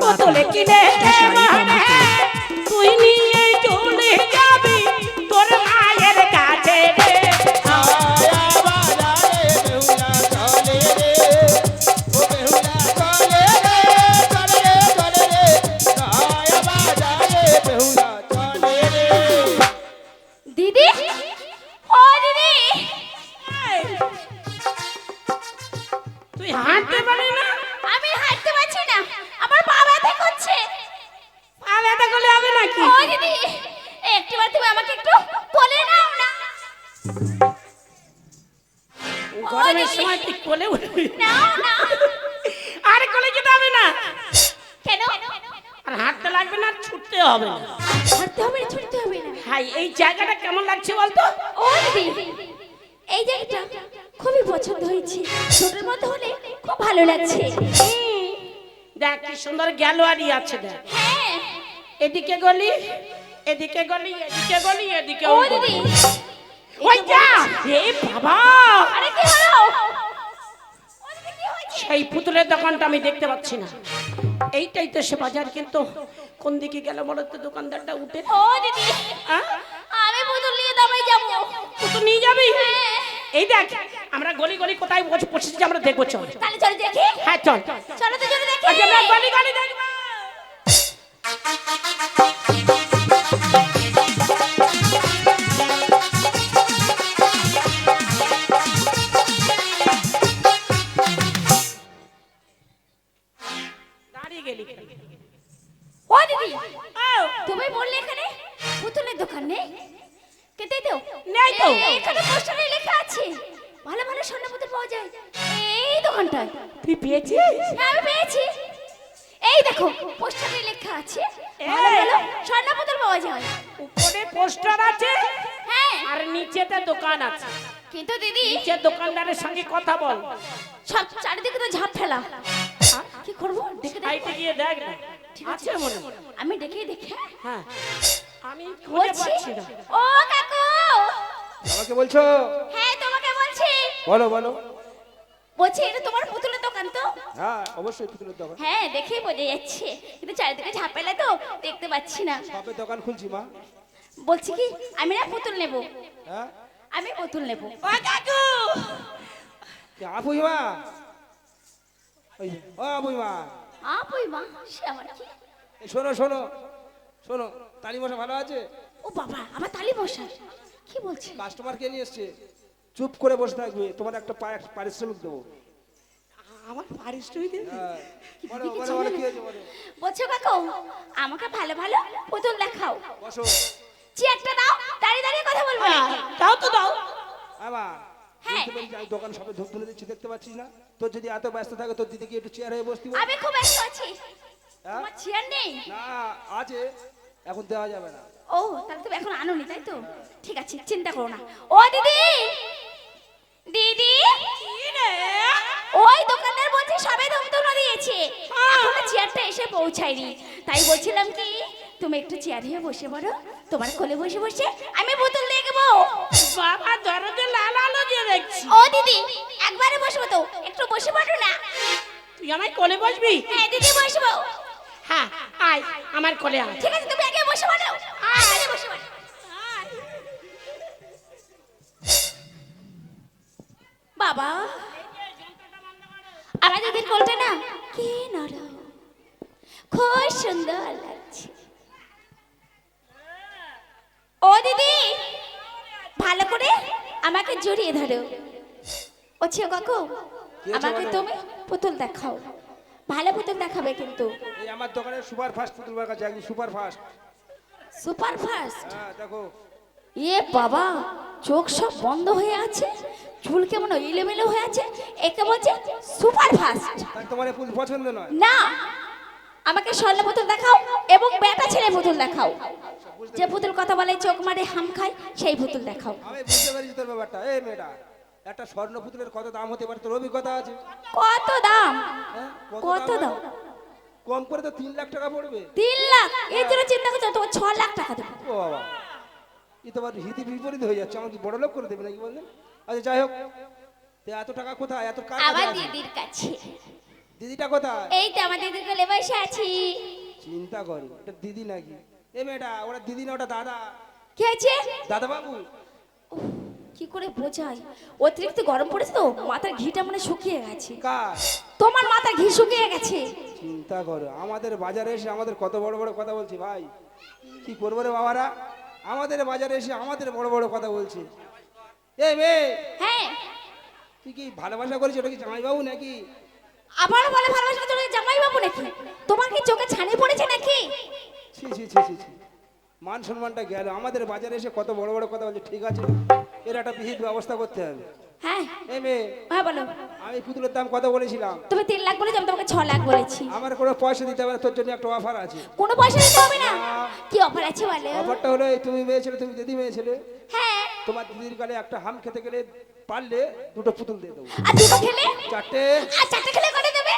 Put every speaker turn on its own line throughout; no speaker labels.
বোতলে কিনে জায়গাটা
খুবই পছন্দ হয়েছে। ছোটের মধ্যে হলে খুব ভালো লাগছে।
দেখ কি সুন্দর গ্যালোয়ারি আছে দেখ।
হ্যাঁ।
এদিকে গলি এদিকে গলি এদিকে গলি এদিকে
ও দিদি।
ওই যা! এ বাবা!
আরে কি হলো?
সেই পুতুলের দোকানটা আমি দেখতে পাচ্ছি না। এইটাই তো সে বাজার কিন্তু কোন দিকে গেল বলো তো দোকানদারটা উঠে।
ও দিদি
হ্যাঁ?
আমি পুতুল নিয়ে দামাই যাব।
পুতুল নিয়ে যাবি?
হ্যাঁ।
এই দেখ আমরা গলি গলি কোথায় বসে বসেছি আমরা দেখব চল।
তাহলে চলো দেখি।
হ্যাঁ চল।
চলো তো চলো দেখি।
আমরা গলি গলি দেখব।
ও দিদি তুমি বললে এখানে পুতুলের দোকান নেই? কেটে দাও।
নেই তো।
এখানে পোস্টারে লেখা আছে। ভালো ভালো স্বর্ণ পুতুল পাওয়া যায়। এই দোকানটায়।
তুই পেয়েছিস?
হ্যাঁ আমি পেয়েছি। এই দেখো পোস্টারে লেখা আছে ভালো। ভালো স্বর্ণ পাওয়া যায়।
উপরে পোস্টার আছে
হ্যাঁ।
আর নিচেতে দোকান আছে।
কিন্তু দিদি
নিচে দোকানদারের সঙ্গে কথা বল।
সব চারিদিকে তো ঝাঁপ ফেলা। কি করব? দেখে দেখে।
গিয়ে দেখ না।
ঠিক
আছে। মনে
আমি দেখে দেখে।
হ্যাঁ। আমি খুঁজে
বলছি
পাচ্ছি না।
ও কাকু!
আমাকে বলছো?
হ্যাঁ তোমাকে বলছি।
বলো বলো।
বলছি এটা তোমার পুতুলের দোকান তো?
হ্যাঁ অবশ্যই পুতুলের দোকান।
হ্যাঁ দেখেই বোঝা যাচ্ছে। কিন্তু চারিদিকে ঝাপেলা তো দেখতে পাচ্ছি না।
কবে দোকান খুলছি মা।
বলছি কি আমি না পুতুল নেব।
হ্যাঁ?
আমি পুতুল নেব।
ও কাকু!
আপুই মা? ও আপুই মা।
আপই মা সে আমার কি?
শোনো শোনো। শোনো তালি মশা ভালো আছে?
ও বাবা আমার তালি বসা কি বলছে?
কাস্টমার কে নিয়ে এসছে। চুপ করে বসে থাকবে তোমার একটা পারিশ্রমিক দেবো।
আমার পারিশ্রমিক দেবে?
হ্যাঁ বলো বলো বলো কি হয়েছে বলো।
বলছো কাকু আমাকে ভালো ভালো পুতুল দেখাও।
বসো।
চেয়ারটা দাও দাঁড়িয়ে দাঁড়িয়ে কথা বলব
হ্যাঁ, দাও তো দাও।
আমা
হ্যাঁ।
দোকান সবে ধূপ দিচ্ছি দেখতে পাচ্ছিস না? তোর যদি এত ব্যস্ত থাকে তোর দিদিকে একটু চেয়ার হয়ে বসতি।
আমি খুব ব্যস্ত আছি? তোমার চেয়ার নেই?
না আছে। এখন দেওয়া যাবে না।
ও তাহলে তুমি এখন আনোনি তাই তো? ঠিক আছে চিন্তা করো না। ও দিদি! দিদি! ওই দোকানদার বলছে সবে ধমধমা দিয়েছে। এখনও চেয়ারটা এসে পৌঁছায়নি। তাই বলছিলাম কি তুমি একটু চেয়ার হয়ে বসে পড়ো। তোমার কোলে বসে বসে আমি বোতল দেখব
বাবা দরজে লাল আলো দিয়ে দেখছি।
ও দিদি একবারে বসবো তো। একটু বসে পড়ো না।
তুই আমায় কোলে বসবি?
হ্যাঁ দিদি বসবো।
হ্যাঁ আয় আমার কোলে আয়।
ঠিক আছে তুমি আগে বসে পড়ো আগে বসে পড়ো বাবা আমার দিদির কোলটা না কি নরম খুব সুন্দর লাগছে। ও দিদি ভালো করে আমাকে জড়িয়ে ধরো। ও ছিও কাকু আমাকে তুমি পুতুল দেখাও। ভালো পুতুল দেখাবে কিন্তু।
এই আমার দোকানে সুপার ফাস্ট পুতুল বার কাছে একদম সুপার ফাস্ট।
Super fast?
হ্যাঁ দেখো।
এ বাবা চোখ সব বন্ধ হয়ে আছে চুল কেমন এলোমেলো হয়ে আছে একে বলছে সুপার ফাস্ট।
তাই তোমার পুতুল পছন্দ নয়?
না আমাকে স্বর্ণ পুতুল দেখাও এবং বেটা ছেলে পুতুল দেখাও। যে পুতুল কথা বলে চোখ মারে হাম খায় সেই পুতুল দেখাও।
আমি বুঝতে পেরেছি তোর ব্যাপারটা। এই মেয়েটা একটা স্বর্ণ পুতুলের কত দাম হতে পারে? তোর অভিজ্ঞতা আছে?
কত দাম?
হ্যাঁ?
কত দাম
কম করে তো তিন লাখ টাকা পড়বে।
তিন লাখ? এই জন্য চিন্তা করছ তোমার ছ লাখ টাকা দেবো।
ও বাবা। এ তো আবার হিতি বিপরীত হয়ে যাচ্ছে আমাকে বড় লোক করে দেবে নাকি বললেন? আচ্ছা যাই হোক। তো এত টাকা কোথায়? এত কাজ
আমার
আছে?
দিদির কাছে।
দিদিটা কোথায়?
এই তো আমার দিদির কোলে বসে আছি।
চিন্তা করো এটা দিদি নাকি? এ মেয়েটা ওটা দিদি না ওটা দাদা।
কি হয়েছে?
দাদা বাবু
কি করে বোঝাই অতিরিক্ত গরম পড়েছে তো মাথার ঘিটা মানে শুকিয়ে গেছে। তোমার মাথার ঘি শুকিয়ে গেছে।
চিন্তা করো আমাদের বাজারে এসে আমাদের কত বড় বড় কথা বলছি ভাই? কি করব রে বাবারা? আমাদের বাজারে এসে আমাদের বড় বড় কথা বলছে। এ মেয়ে!
হ্যাঁ।
তুই কি ভালোবাসা করেছিস? ওটা কি জামাইবাবু নাকি?
আবার বলে ভালোবাসা তোর জামাই বাবু নাকি? তোমার কি চোখে ছানি পড়েছে নাকি?
ছি ছি ছি ছি। মান সম্মানটা গেল। আমাদের বাজারে এসে কত বড় বড় কথা বলছে ঠিক আছে? এর একটা বিহিত ব্যবস্থা করতে হবে।
হ্যাঁ।
এই মেয়ে
হ্যাঁ বলো।
আমি পুতুলের দাম কত বলেছিলাম?
তুমি তিন লাখ বলেছি আমি তোমাকে ছ লাখ বলেছি।
আমার কোনো পয়সা দিতে হবে তোর জন্য একটা অফার আছে।
কোনো পয়সা দিতে হবে না? কি অফার আছে বলো?
অফারটা হলো এই তুমি মেয়ে ছেলে তুমি দিদি মেয়ে ছেলে।
হ্যাঁ।
তোমার দিদির গালে একটা হাম খেতে গেলে পারলে দুটো পুতুল দিয়ে দেবো।
আর দুটো খেলে?
চারটে।
আর চারটে খেলে করে দেবে?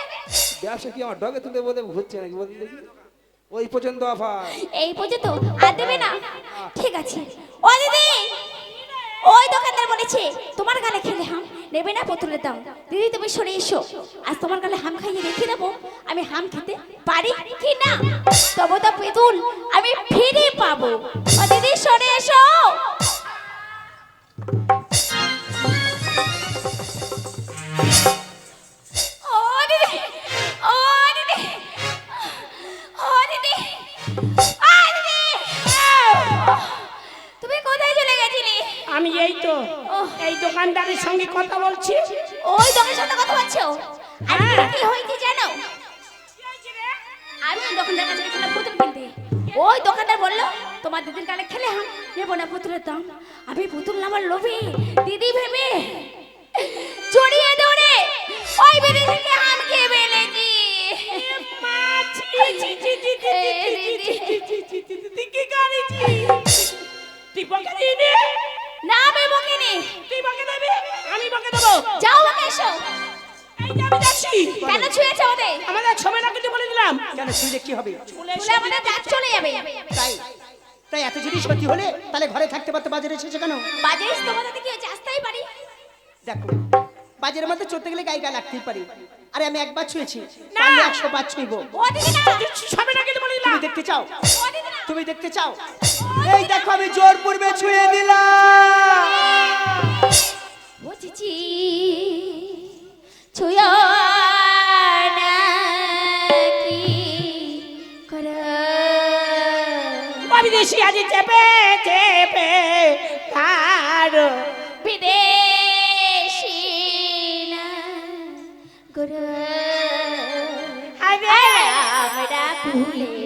ব্যবসা কি আমার ডগে তুলে বলে হচ্ছে নাকি বলতে দেখি। ওই পর্যন্ত অফার
এই পর্যন্ত? আর দেবে না। ঠিক আছে। ও দিদি! ওই দোকানদার বলেছে, তোমার গালে খেলে হাম, নেবে না পুতুলের দাম দিদি, তুমি সরে এসো। আজ তোমার গালে হাম খাইয়ে রেখে দেবো। আমি হাম খেতে পারি কি না? তবে তো পুতুল, আমি ফিরে পাবো। দিদি, সরে এসো।
সঙ্গে কথা বলছি
ওই দোকানের সাথে কথা বলছো আর
হ্যাঁ।
কি হয়েছে জানো আমি দোকানদার কাছে গেছিলাম পুতুল কিনতে ওই দোকানদার বলল তোমার দিদির গালে খেলে হাম নেব না পুতুলের দাম আমি পুতুল নামার লোভে দিদি ভেবে জড়িয়ে ধরে ওই বেরি থেকে হাম খেয়ে ফেলেছি
তুই কি বকে?
না আমি বকিনি
তুই বকে দিবি? আমি বকে দেবো।
যাও আমাকে এসো
এই যে আমি যাচ্ছি।
কেন ছুঁয়েছে ওদের
আমাদের ছবি না কিছু বলে দিলাম
কেন শুইলে কি হবে
চলে
আমাদের দাঁত চলে যাবে
তাই তাই এত যদি সত্যি হলে তাহলে ঘরে থাকতে পারতে বাজারে এসেছে কেন
বাজে তোমাদের কি হচ্ছে আসতেই পারি
দেখো বাজারের মধ্যে চড়তে গেলে গায়ে লাগতেই পারে আরে আমি একবার ছুঁয়েছি
না।
একশো বার ছুঁইব তুমি দেখতে চাও তুমি দেখতে চাও? এই দেখো আমি জোর পূর্বে ছুঁয়ে দিলাম।
চিচি ছুঁয়ো না কি করো?
আমি আজ চেপে চেপে তার
বিদেশি না করো।
আরে
আমরা ফুলের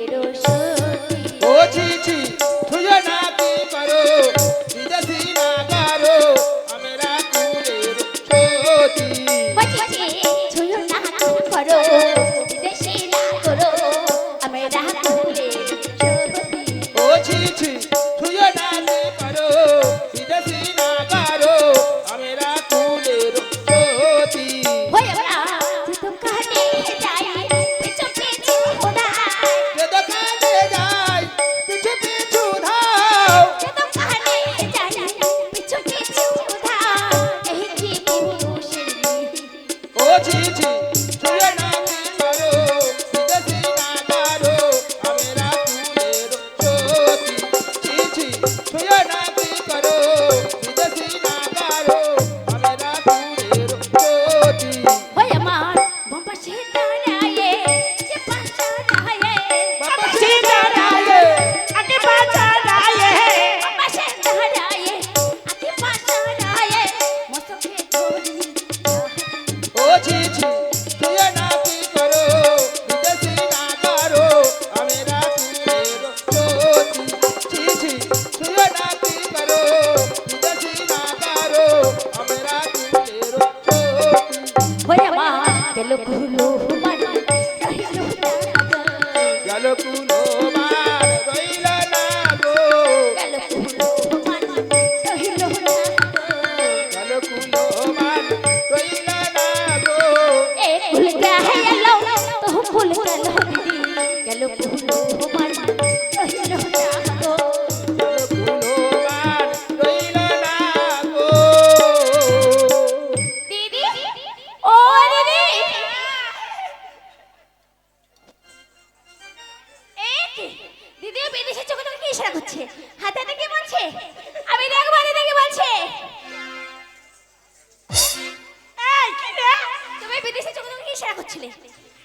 ইশারা করছিলে?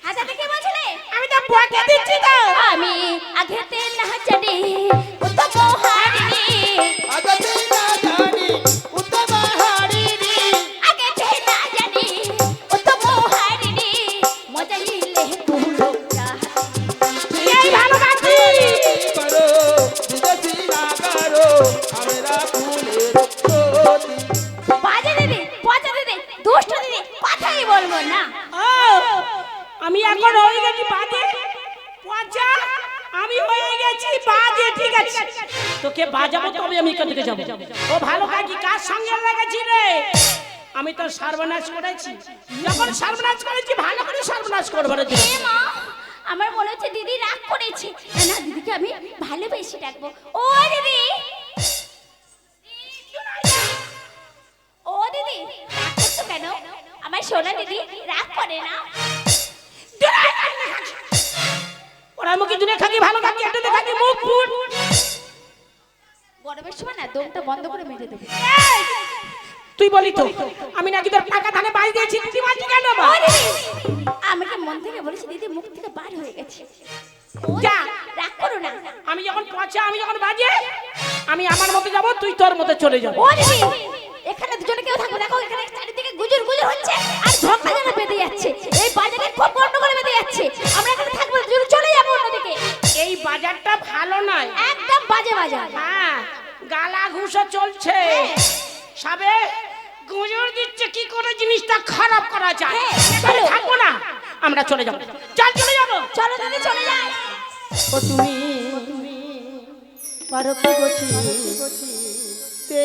হাতে কি বলছিলে?
আমি তো বকে দিচ্ছি তো।
আমি আগেতে না জানি
সর্বনাশ করেছি। যখন সর্বনাশ করেছি ভালো করে সর্বনাশ করব রে তুই।
মা আমার মনে হচ্ছে দিদি রাগ করেছে। না, না দিদিকে আমি ভালোবেসে ডাকবো। ও দিদি! ও দিদি কেন? আমার সোনা দিদি রাগ করে না।
ওরা মুখে দূরে খাকি ভালো খাকি একটু দেখাকি মুখ ফুট।
গরমের সময় না দমটা বন্ধ করে মেরে দেবো।
তুই বলি তো আমি নাকি তোর টাকা ধানে বাজ দিয়েছি তুই বাজি কেন
আমাকে মন থেকে বলেছি দিদি মুখ থেকে বার হয়ে গেছে।
যা।
রাগ করো না।
আমি যখন পচা আমি যখন বাজে আমি আমার মতো যাব তুই তোর মতো চলে যাব।
এখানে দুজনে কেউ থাকবে দেখো এখানে চারিদিকে গুজুর গুজুর হচ্ছে আর ঝগড়া যেন বেঁধে যাচ্ছে। এই বাজারে খুব গন্ডগোল বেঁধে যাচ্ছে। আমরা এখানে থাকব দুজনে চলে যাব অন্যদিকে।
এই বাজারটা ভালো নয়।
একদম বাজে বাজার।
হ্যাঁ গালা ঘুষো চলছে সবে গুজর দিচ্ছে কি করে জিনিসটা খারাপ করা যায়?
হ্যাঁ, চলো।
থাকব না। আমরা চলে যাব। চল চলে যাব।
চলো দিদি চলে যাই
ও তুমি পারো কি গছি তে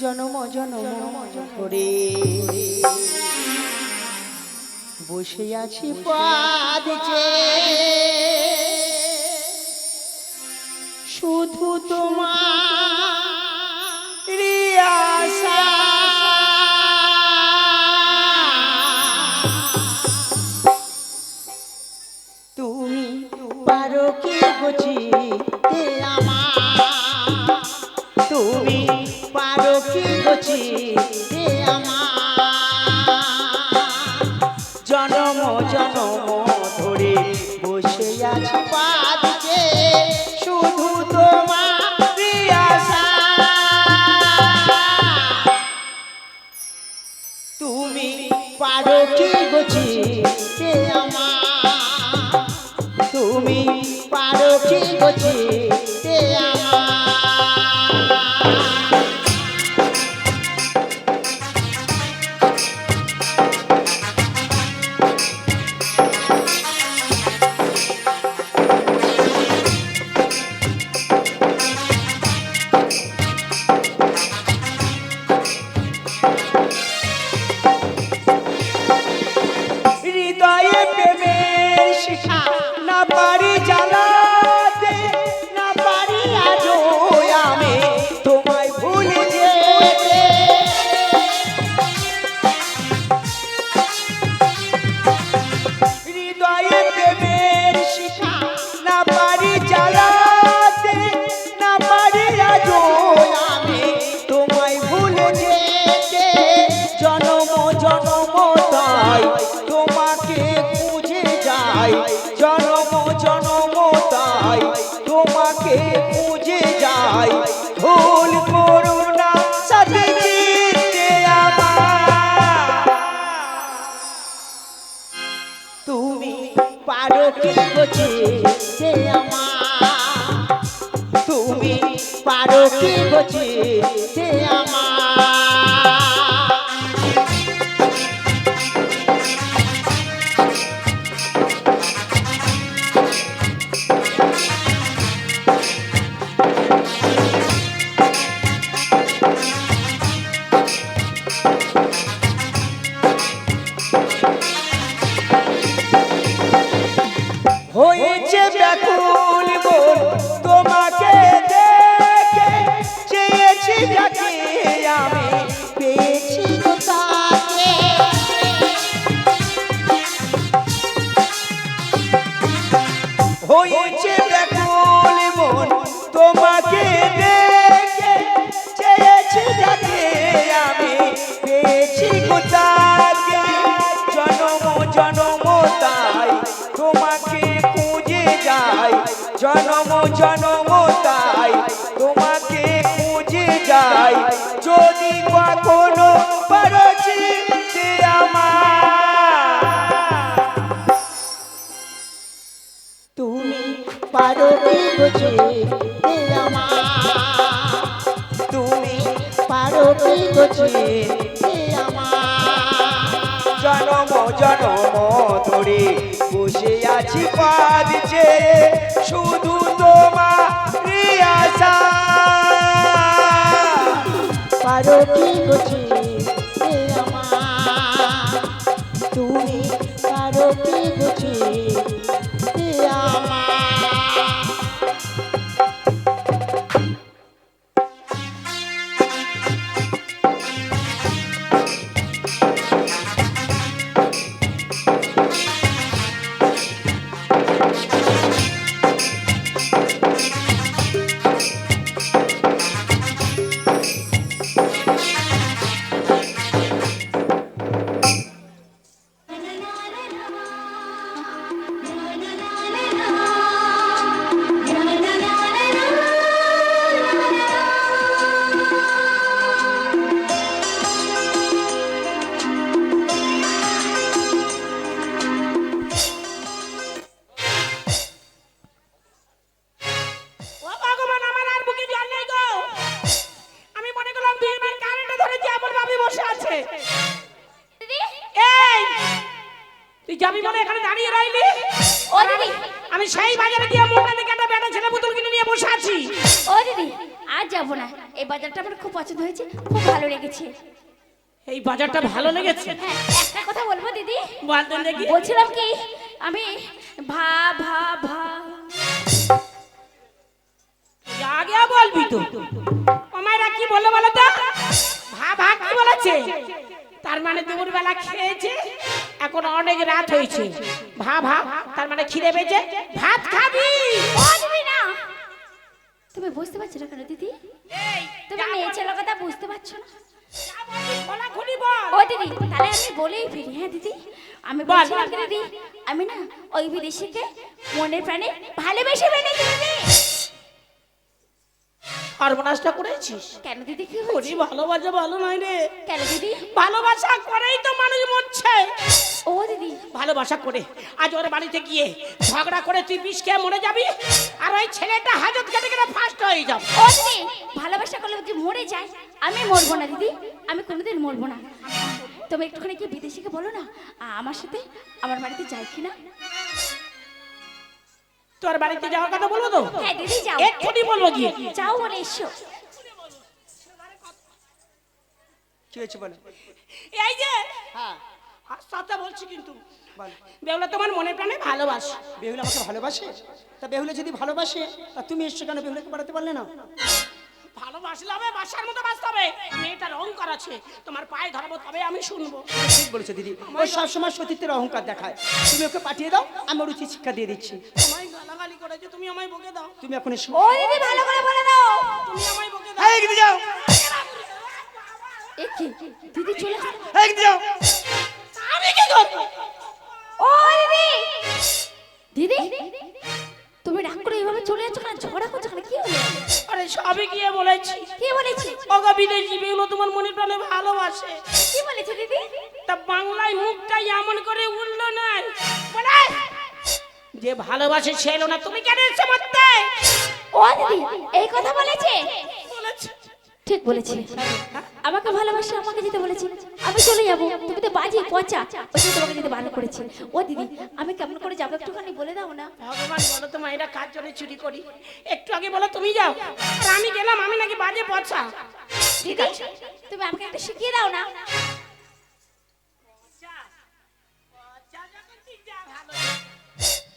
জনম জনম ধরে বসে আছি পাদিছে শুধু তোমার পারো কি বুঝিতে জনম
জনম তাই, তোমাকে খুঁজে যাই। যদি কখনো
তুমি পারো কি
তুমি
পারো কি
জনম জনম ধরে বসে আছি পাদ চেয়ে শুধু তোমার আশা।
পারো কি বুঝি?
লেগেছে।
এই বাজারটা ভালো লেগেছে?
হ্যাঁ একটা কথা বলব দিদি?
দেখি।
বলছিলাম কি আমি ভা ভা ভা।
আগে বলবি তো। আমারা কি বলল বলো তো। ভা ভা কি বলেছে? তার মানে দুপুর বেলা খেয়েছে এখন অনেক রাত হয়েছে। ভা ভা তার মানে খিদে পেয়েছে। ভাত খাবি।
না। তুমি বুঝতে পারছ না কেন দিদি? তুমি মেয়ে ছেলের কথা বুঝতে পারছ না? ও দিদি তাহলে আমি বলেই ফিরি হ্যাঁ দিদি? আমি
বল,
বলছিলাম দিদি আমি না ওই বিদেশিকে মনে প্রাণে ভালোবেসে ফেলেছি দিদি।
সর্বনাশটা করেছিস?
কেন দিদি কি হয়েছে?
ভালোবাসা ভালো নয় রে।
কেন দিদি?
ভালোবাসা করেই তো মানুষ মরছে।
ও দিদি।
ভালোবাসা করে। আজ ওর বাড়িতে গিয়ে ঝগড়া করে তুই বিষ খেয়ে মরে যাবি আর ওই ছেলেটা হাজত কেটে কেটে ফার্স্ট হয়ে যাবে।
ও দিদি ভালোবাসা করলে যদি মরে যায় আমি মরবো না দিদি আমি কোনোদিন মরবো না। তুমি একটুখানি কি বিদেশিকে বলো না আমার সাথে আমার বাড়িতে যাই কিনা?
তোর বাড়িতে যাওয়ার কথা বলব তো?
হ্যাঁ দিদি যাও।
এক্ষুনি বলব গিয়ে।
যাও বলে এসো।
কি হয়েছে বলো?
এই যে।
হ্যাঁ।
সাথে বলছি কিন্তু
বল।
বেউলা তোমার মনে প্রাণে ভালোবাসে।
বেহুলা আমাকে ভালোবাসে? তা বেহুলা যদি ভালোবাসে তা তুমি এসছো কেন বেহুলাকে বাড়াতে পারলে না?
ভালোবাসলে হবে বাসার মতো বাঁচতে হবে। মেয়েটার অহংকার আছে। তোমার পায়ে ধরাবো তবে আমি শুনব।
ঠিক বলেছ দিদি। ও সবসময় সতীত্বের অহংকার দেখায়। তুমি ওকে পাঠিয়ে দাও আমি ওর উচিত শিক্ষা দিয়ে দিচ্ছি।
আমায় গালাগালি করেছে তুমি আমায় বকে দাও।
তুমি এখন এসো।
ও দিদি ভালো করে বলে দাও।
তুমি আমায় বকে দাও।
এই, এদিকে যাও।
এ কি? দিদি চলে।
এই, এদিকে যাও।
আমি কি করব?
ও দিদি। দিদি তুমি রাগ করে এইভাবে চলে যাচ্ছ কেন? ঝগড়া করছ কেন? কি হলো?
আরে সবে গিয়ে বলেছি।
কি বলেছি?
অগা বিদেশি বেগুলো তোমার মনে প্রাণে ভালোবাসে।
কি বলেছে দিদি?
তা বাংলায় মুখটাই এমন করে উঠল না। বলে! যে ভালোবাসে সে এলো না। তুমি কেন এসে মারতে?
ও দিদি এই কথা বলেছে? ঠিক বলেছি। আমাকে ভালোবাসে আমাকে যেতে বলেছি। আমি চলে যাব। তুমি তো বাজি পচা। ওই জন্য তোমাকে যেতে ভালো করেছি। ও দিদি আমি কেমন করে যাব? একটুখানি বলে দাও না।
ভগবান বলো তো মায়েরা কার জন্য চুরি করি? একটু আগে বলো তুমি যাও। আর আমি গেলাম আমি নাকি বাজে পচা।
দিদি তুমি আমাকে একটু শিখিয়ে দাও না।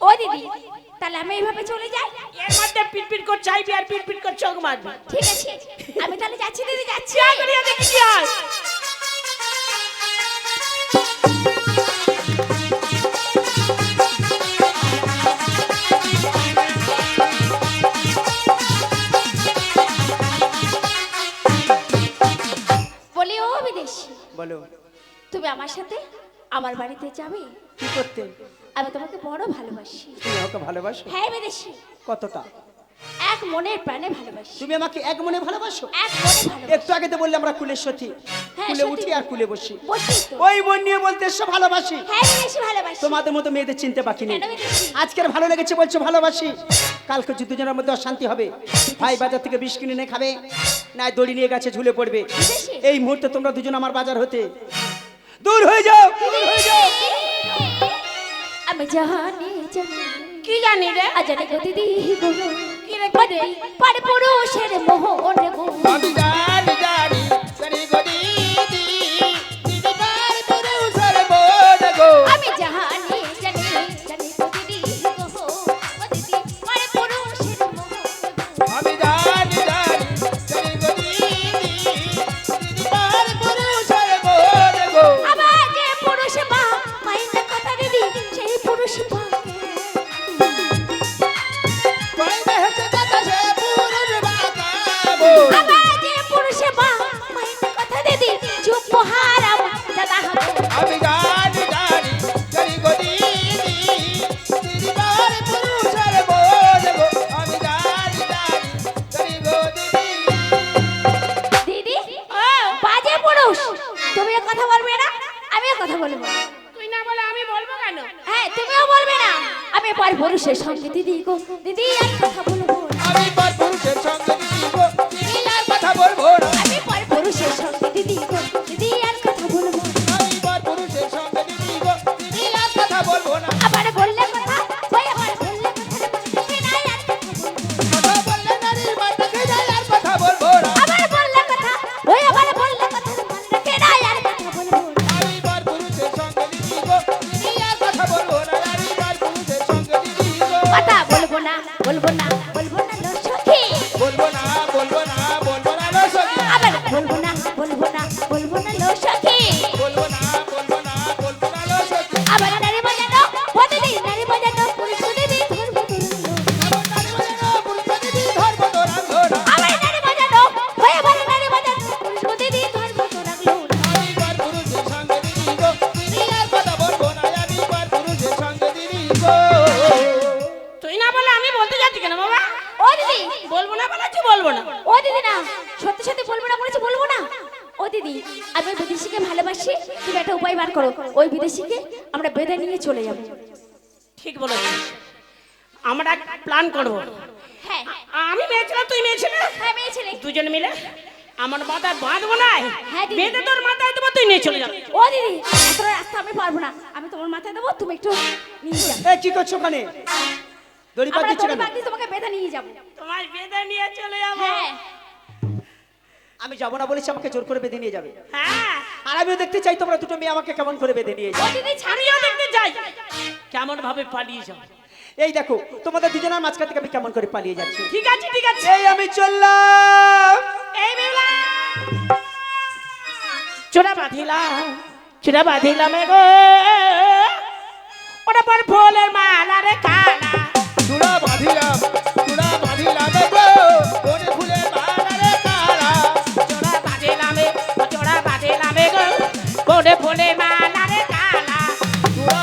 ও দিদি তাহলে আমি এইভাবে চলে যাই?
এর মধ্যে পিটপিট করে চাইবি আর পিটপিট করে চোখ মারবি।
ঠিক আছে আমি তাহলে যাচ্ছি দিদি যাচ্ছি।
যা করিয়া দেখি কি হয়?
বলো। তুমি আমার সাথে আমার বাড়িতে যাবে?
কি করতে?
আমি তোমাকে বড় ভালোবাসি।
তুমি আমাকে ভালোবাসো?
হ্যাঁ বিদেশি।
কতটা?
এক মনের প্রাণে ভালোবাসি।
তুমি আমাকে এক মনে ভালোবাসো?
এক মনে ভালোবাসি।
একটু আগে তো বললে আমরা কুলের সতী
হ্যাঁ,
কুলে উঠি আর কুলে বসি।
বসি তো।
ওই মন নিয়ে বলতে এসো ভালোবাসি।
হ্যাঁ বেশি ভালোবাসি।
তোমাদের মতো মেয়েদের চিনতে বাকি নেই। আজকের ভালো লেগেছে বলছো ভালোবাসি। কালকে যদি দুজনের মধ্যে অশান্তি হবে। ভাই বাজার থেকে বিষ কিনে এনে খাবে। না দড়ি নিয়ে গাছে ঝুলে পড়বে। এই মুহূর্তে তোমরা দুজন আমার বাজার হতে। দূর হয়ে যাও! দূর হয়ে যাও!
আমি জানি জানি
কি জানি রে?
আজানে গতি দিদি গো কি রে পরে পরে পুরুষের মোহ ওরে গো সেই সঙ্গে দিদি
মেয়ে ছিলে?
হ্যাঁ মেয়ে ছেলে।
দুজন মিলে? আমার মাথায় বাঁধবো না
হ্যাঁ, দিদি।
বেঁধে তোর মাথায় দেবো তুই নিয়ে চলে যাবি।
ও দিদি এত রাস্তা আমি পারব না। আমি তোমার মাথায় দেবো তুমি একটু নিয়ে যাও।
এই কি করছ ওখানে? দড়ি
আমরা
পাকিয়েছো
দড়ি
কেন?
বাঁধি তোমাকে বেঁধে নিয়ে যাব।
তোমার বেঁধে নিয়ে চলে যাব।
হ্যাঁ।
আমি যাব না বলেছি আমাকে জোর করে বেঁধে নিয়ে যাবে।
হ্যাঁ।
আর আমিও দেখতে চাই তোমরা দুটো মেয়ে আমাকে কেমন করে বেঁধে নিয়ে
ও
যাও
দিদি ছাড়ি
আমিও দেখতে যাই কেমন ভাবে পালিয়ে যাও
এই দেখো তোমাদের দুজনের মাঝখান থেকে আমি কেমন করে পালিয়ে যাচ্ছি?
ঠিক আছে ঠিক আছে।
এই আমি চললাম।
এই বেলা। চোরা বাঁধিলাম চোরা বাঁধিলাম গো। ওটা পর ফুলের মালা রে কানা
চূড়া বাঁধিলাম চূড়া বাঁধিলাম গো। কোন ফুলের মালা রে কালা।
চোরা বাঁধিলাম চোরা বাঁধিলাম গো। কোটে ফুলের মালা রে কানা
চূড়া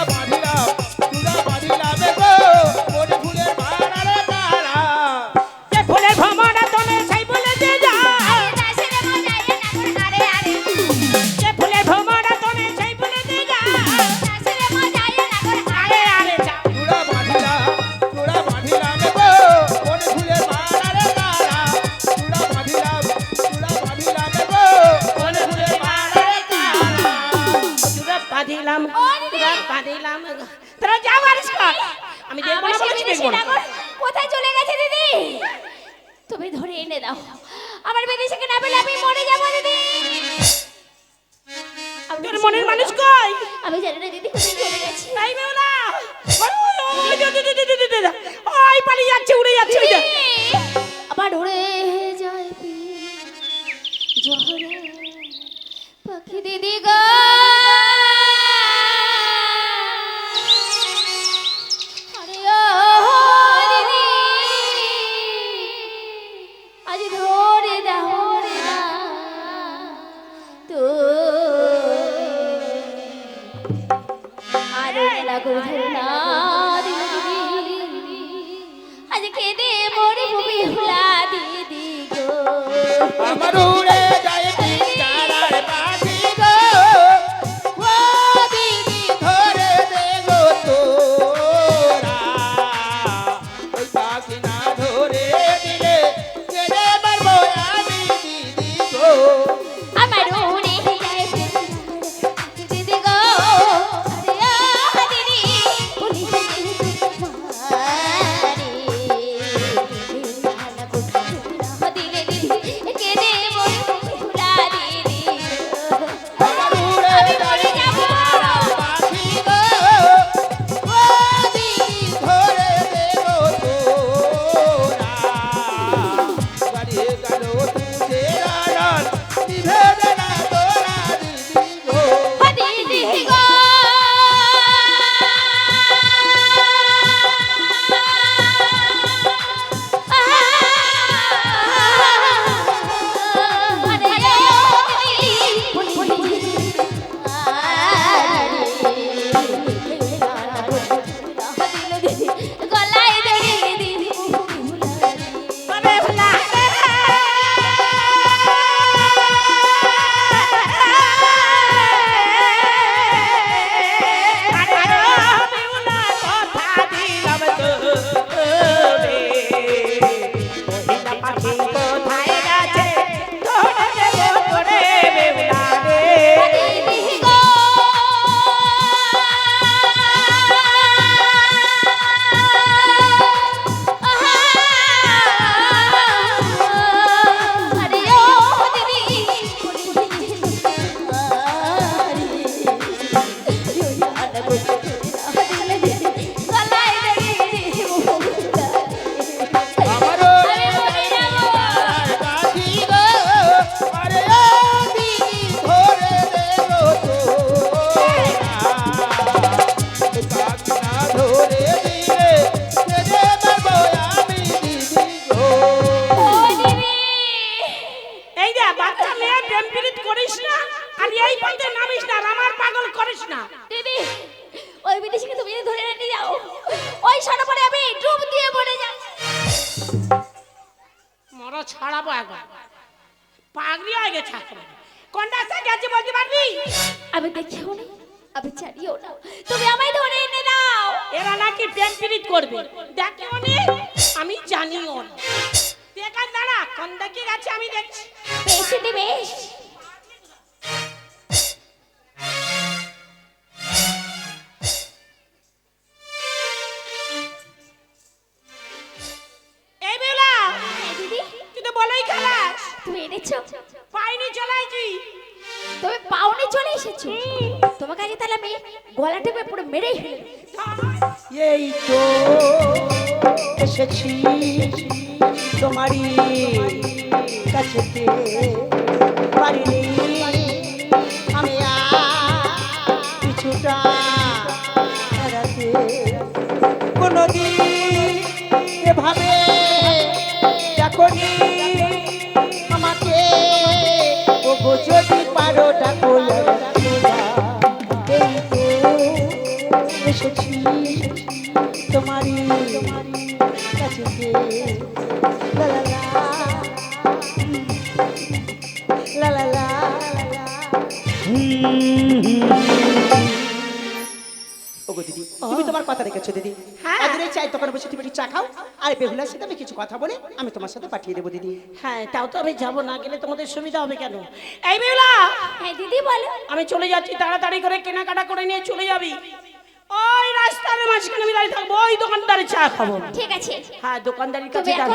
ওই
সারা পরে আমি ডুব দিয়ে মরে যাব
মরা ছাড়াবো একবার। পাগড়ি হয়ে গেছে। কোনটা সে গেছে বলতে পারবি?
আমি দেখিও না আমি জানিও না। তুমি আমায় ধরে এনে দাও।
এরা নাকি প্রেম পীড়িত করবে। দেখিও নি আমি জানিও না। দাঁড়া কোন দিকে গেছে আমি দেখছি।
বেশি বেশ।
ডাকনি আমাকে ও গো যদি পারো ডাকো এসেছি তোমারই কাছে লা লা লা লা ওগো দিদি তুমি তোমার কথা রেখেছো দিদি।
হ্যাঁ।
আদরে চাই তখন বসে তুমি একটু চা খাও। আর বেহুলার সাথে আমি কিছু কথা বলে আমি তোমার সাথে পাঠিয়ে দেবো দিদি।
হ্যাঁ তাও তো আমি যাব না গেলে তোমাদের সুবিধা হবে কেন? এই বেহুলা!
হ্যাঁ দিদি বলো।
আমি চলে যাচ্ছি তাড়াতাড়ি করে কেনাকাটা করে নিয়ে চলে যাবি। ওই রাস্তার মাঝখানে আমি দাঁড়িয়ে থাকব ওই দোকানদারের চা খাব।
ঠিক আছে।
হ্যাঁ দোকানদারের কাছে যাব।